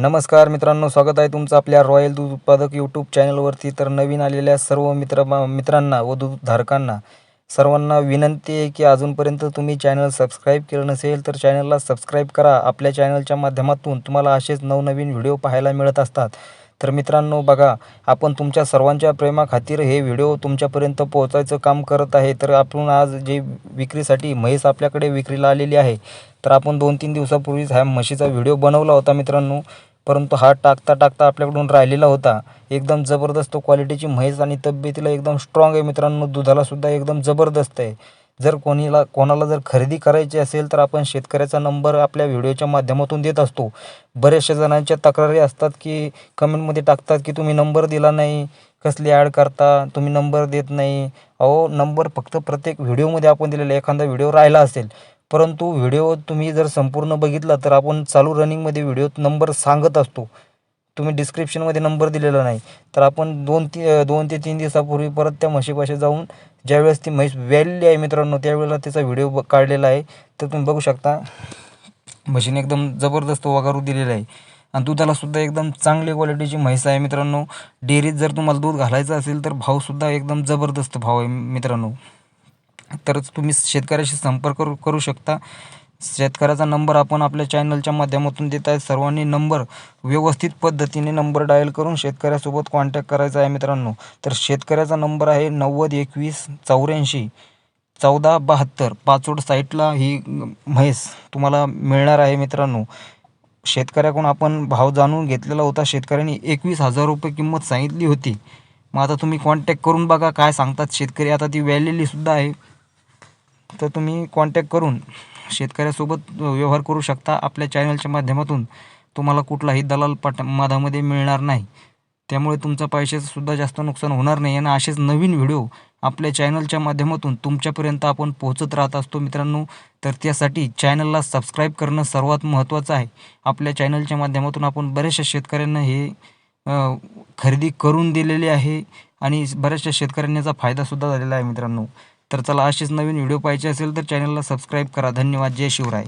नमस्कार मित्रांनो स्वागत आहे तुमचं आपल्या रॉयल दूध उत्पादक यूट्यूब चॅनलवरती तर नवीन आलेल्या सर्व मित्र मित्रांना व दूधधारकांना सर्वांना विनंती आहे की अजूनपर्यंत तुम्ही चॅनल सबस्क्राईब केलं नसेल तर चॅनलला सबस्क्राईब करा. आपल्या चॅनलच्या माध्यमातून तुम्हाला असेच नवनवीन व्हिडिओ पाहायला मिळत असतात. तर मित्रांनो बघा आपण तुमच्या सर्वांच्या प्रेमाखातीर हे व्हिडिओ तुमच्यापर्यंत पोहोचायचं काम करत आहे. तर आपण आज जे विक्रीसाठी म्हैस आपल्याकडे विक्रीला आलेली आहे तर आपण दोन तीन दिवसापूर्वीच ह्या म्हशीचा व्हिडिओ बनवला होता मित्रांनो. परंतु हा टाकता टाकता आपल्याकडून राहिलेला होता. एकदम जबरदस्त क्वालिटीची म्हैस आणि तब्येतीला एकदम स्ट्रॉंग आहे मित्रांनो. दुधालासुद्धा एकदम जबरदस्त आहे. जर कोणीला कोणाला जर खरेदी करायची असेल तर आपण शेतकऱ्याचा नंबर आपल्या व्हिडिओच्या माध्यमातून देत असतो. बऱ्याचशा जणांच्या तक्रारी असतात की कमेंटमध्ये टाकतात की तुम्ही नंबर दिला नाही कसली ॲड करता तुम्ही नंबर देत नाही. अहो नंबर फक्त प्रत्येक व्हिडिओमध्ये आपण दिलेला एखादा व्हिडिओ राहिला असेल परंतु व्हिडिओ तुम्ही जर संपूर्ण बघितला तर आपण चालू रनिंगमध्ये व्हिडिओत नंबर सांगत असतो. तुम्ही डिस्क्रिप्शनमध्ये नंबर दिलेला नाही. तर आपण दोन ती दोन ते तीन दिवसापूर्वी परत त्या म्हशीपाशी जाऊन ज्यावेळेस ती म्हैस व्यालेली आहे मित्रांनो त्यावेळेला त्याचा व्हिडिओ ब काढलेला आहे. तर तुम्ही बघू शकता म्हशीने एकदम जबरदस्त वगारू दिलेला आहे. आणि दुधालासुद्धा एकदम चांगली क्वालिटीची म्हैस आहे मित्रांनो. डेअरीत जर तुम्हाला दूध घालायचं असेल तर भावसुद्धा एकदम जबरदस्त भाव आहे मित्रांनो. तरच तुम्ही शेतकऱ्याशी संपर्क करू करू शकता. शेतकऱ्याचा नंबर आपण आपल्या चॅनलच्या माध्यमातून देत आहे. सर्वांनी नंबर व्यवस्थित पद्धतीने नंबर डायल करून शेतकऱ्यासोबत कॉन्टॅक्ट करायचा आहे मित्रांनो. तर शेतकऱ्याचा नंबर आहे नव्वद एकवीस चौऱ्याऐंशी चौदा बहात्तर. पाचोड साईटला ही म्हैस तुम्हाला मिळणार आहे मित्रांनो. शेतकऱ्याकडून आपण भाव जाणून घेतलेला होता. शेतकऱ्यांनी एकवीस हजार रुपये किंमत सांगितली होती. मग आता तुम्ही कॉन्टॅक्ट करून बघा काय सांगतात शेतकरी. आता ती व्यालेलीसुद्धा आहे. तर तुम्ही कॉन्टॅक्ट करून शेतकऱ्यासोबत व्यवहार करू शकता. आपल्या चॅनलच्या माध्यमातून तुम्हाला कुठलाही दलाल पाठ मधामध्ये मिळणार नाही. त्यामुळे तुमचा पैशाचंसुद्धा जास्त नुकसान होणार नाही. आणि असेच नवीन व्हिडिओ आपल्या चॅनलच्या माध्यमातून तुमच्यापर्यंत आपण पोहोचत राहत असतो मित्रांनो. तर त्यासाठी चॅनलला सबस्क्राईब करणं सर्वात महत्त्वाचं आहे. आपल्या चॅनलच्या माध्यमातून आपण बऱ्याचशा शेतकऱ्यांना हे खरेदी करून दिलेली आहे. आणि बऱ्याचशा शेतकऱ्यांचा याचा फायदासुद्धा झालेला आहे मित्रांनो. तर चला असेच नवीन व्हिडिओ पाहिजे असेल तर चॅनलला सबस्क्राईब करा. धन्यवाद. जय शिवराय.